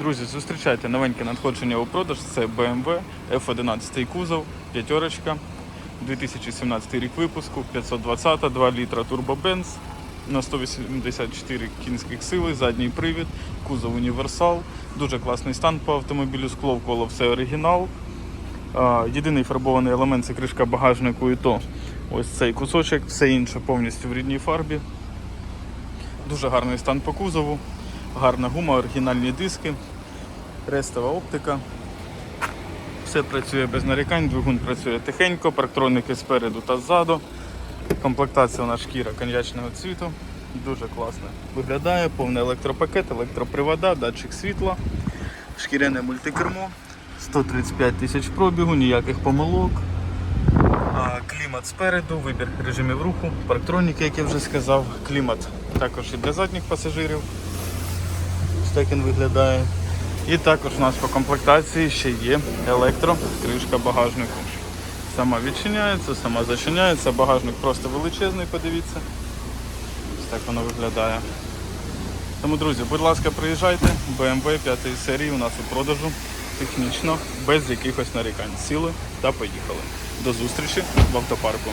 Друзі, зустрічайте новеньке надходження у продаж. Це BMW F11 кузов, п'ятерочка, 2017 рік випуску, 520, 2 літра турбобенз на 184 кінських сили, задній привід, кузов універсал. Дуже класний стан по автомобілю, скло вколо все оригінал. Єдиний фарбований елемент це кришка багажнику і то ось цей кусочок, все інше повністю в рідній фарбі. Дуже гарний стан по кузову, гарна гума, оригінальні диски, рестова оптика. Все працює без нарікань, двигун працює тихенько, парктроники спереду та ззаду. Комплектація у нас шкіра коньячного цвіту. Дуже класно виглядає, повний електропакет, електропривода, датчик світла, шкіряне мультикермо, 135 тисяч пробігу, ніяких помилок. Клімат спереду, вибір режимів руху, парктроніки, як я вже сказав, клімат також і для задніх пасажирів. Ось так він виглядає. І також у нас по комплектації ще є електрокришка багажнику. Сама відчиняється, сама зачиняється, багажник просто величезний, подивіться. Ось так воно виглядає. Тому, друзі, будь ласка, приїжджайте. BMW 5 серії у нас у продажу технічно, без якихось нарікань. Сіли та поїхали. До зустрічі в автопарку.